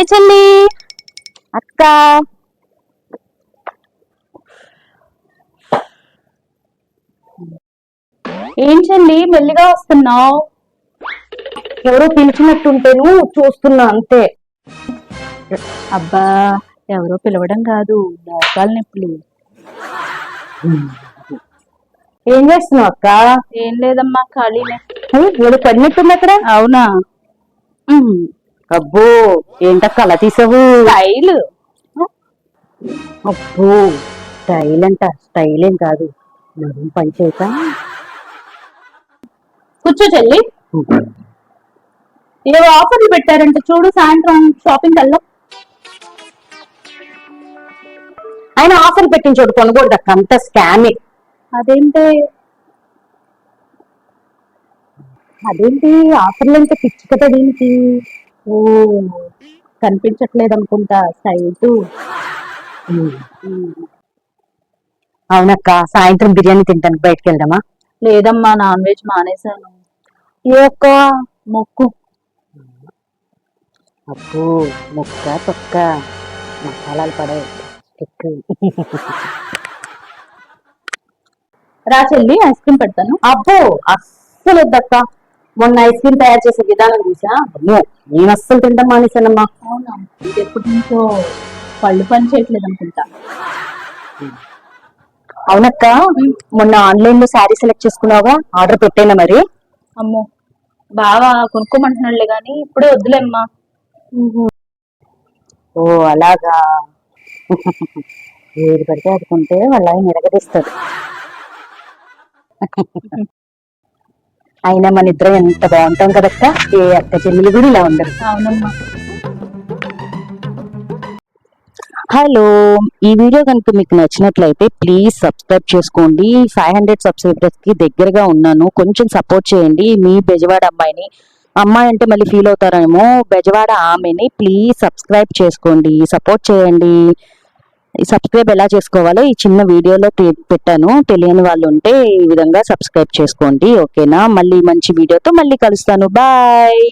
Hi చెల్లి. అక్క. ఏం చెల్లి మెల్లిగా వస్తున్నావు? ఎవరో పిలిచినట్టుంటేను చూస్తున్నా అంతే. అబ్బా ఎవరో పిలవడం కాదు మోకాలు నొప్పులు. ఏం చేస్తున్నావు అక్క? ఏం లేదమ్మా ఖాళీనే. ఏదో పడినట్టుంది అక్కడ? అవునా? అబ్బో ఏంటక్క అలా తీసావు? స్టైల్. అబ్బో స్టైల్ అంట స్టైల్ ఏం కాదు. మనం పని చేయక కూర్చో చెల్లి. ఏవో ఆఫర్లు పెట్టారంట చూడు సాయంత్రం షాపింగ్ వెళ్దాం ఆయన ఆఫర్ పెట్టిన చోటు కొనకూడదు అక్క అంత స్కామే అదేంటి? అదేంటి? ఆఫర్లు అంటే పిచ్చి కదా దీనికి. ఓ కనిపించట్లేదు అనుకుంటా సైట్ అవునక్క సాయంత్రం బిర్యానీ తింటానికి బయటకు వెళ్దామా లేదమ్మా నాన్ వెజ్ మానేశాను. ఏ అక్క? మొక్కు. అబ్బో ముక్క తొక్క. మసాలాలు పడే రా చెల్లి ఐస్ క్రీమ్ పెడతాను. అబ్బో అస్సలు వద్దక్క మొన్న ఐస్ క్రీమ్ తయారు చేసే విధానం చూసా అమ్మో నేను అస్సలు తింటాం మానేశానమ్మా. నుంచో పళ్ళు పని చేయట్లేదు అనుకుంటా. అవునక్క మొన్న ఆన్లైన్లో శారీ సెలెక్ట్ చేసుకున్నావుగా ఆర్డర్ పెట్టేనా మరి? అమ్మో బాగా కొనుక్కోమంటున్నాడులే గాని ఇప్పుడే వద్దులేమ్మా ఓ అలాగా. ఏది పడితే అది కొంటే వాళ్ళ ఆయన అయినా మన ఇద్దరం ఎంత బాగుంటాం కదక్క? ఏ అక్క చెల్లెలు కూడా ఇలా ఉండరు. హలో ఈ వీడియో కనుక మీకు నచ్చినట్లయితే ప్లీజ్ సబ్స్క్రైబ్ చేసుకోండి. ఫైవ్ హండ్రెడ్ సబ్స్క్రైబర్స్కి దగ్గరగా ఉన్నాను. కొంచెం సపోర్ట్ చేయండి. మీ బెజవాడ అమ్మాయిని. అమ్మాయి అంటే మళ్ళీ ఫీల్ అవుతారేమో. బెజవాడ ఆమెని ప్లీజ్ సబ్స్క్రైబ్ చేసుకోండి. సపోర్ట్ చేయండి. సబ్స్క్రైబ్ ఎలా చేసుకోవాలో ఈ చిన్న వీడియోలో పెట్టాను. తెలియని వాళ్ళు ఉంటే ఈ విధంగా సబ్స్క్రైబ్ చేసుకోండి. ఓకేనా? మళ్ళీ మంచి వీడియోతో మళ్ళీ కలుస్తాను. బాయ్!